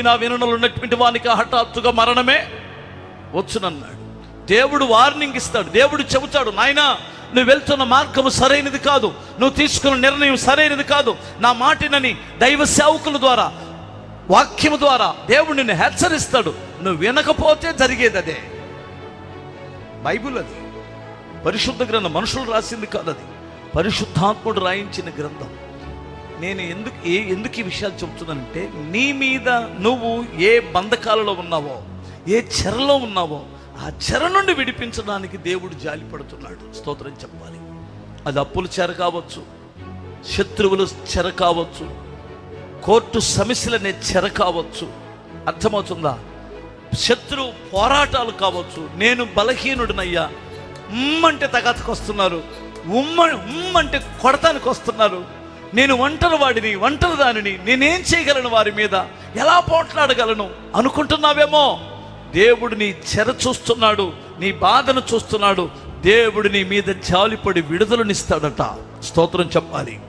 నా వినలు ఉన్నటువంటి వానికి హఠాత్తుగా మరణమే వచ్చునన్నాడు. దేవుడు వార్నింగ్ ఇస్తాడు. దేవుడు చెబుతాడు నాయనా నువ్వు వెళ్తున్న మార్గము సరైనది కాదు. నువ్వు తీసుకున్న నిర్ణయం సరైనది కాదు. నా మాటినని దైవ సేవకుల ద్వారా వాక్యము ద్వారా దేవుడు నిన్ను హెచ్చరిస్తాడు. నువ్వు వినకపోతే జరిగేది అదే బైబిల్ అది పరిశుద్ధ గ్రంథం మనుషులు రాసింది కాదు అది పరిశుద్ధాత్ముడు రాయించిన గ్రంథం. నేను ఎందుకు ఏ ఎందుకు ఈ విషయాలు చెబుతున్నానంటే నీ మీద నువ్వు ఏ బంధకాలలో ఉన్నావో ఏ చెరలో ఉన్నావో ఆ చెర నుండి విడిపించడానికి దేవుడు జాలి పడుతున్నాడు స్తోత్రం చెప్పాలి. అది అప్పుల చెర కావచ్చు శత్రువుల చెర కావచ్చు కోర్టు సమస్యలనే చెర కావచ్చు. అర్థమవుతుందా? శత్రు పోరాటాలు కావచ్చు. నేను బలహీనుడినయ్యా. ఉమ్మంటే తగాతకు వస్తున్నారు. ఉమ్మ ఉమ్మంటే కొడతానికి వస్తున్నారు. నేను ఒంటరి వాడిని ఒంటరి దానిని నేనేం చేయగలను వారి మీద? ఎలా పోట్లాడగలను? అనుకుంటున్నావేమో? దేవుడు నీ చెర చూస్తున్నాడు నీ బాధను చూస్తున్నాడు. దేవుడు నీ మీద జాలిపడి విడుదలనిస్తాడట స్తోత్రం చెప్పాలి.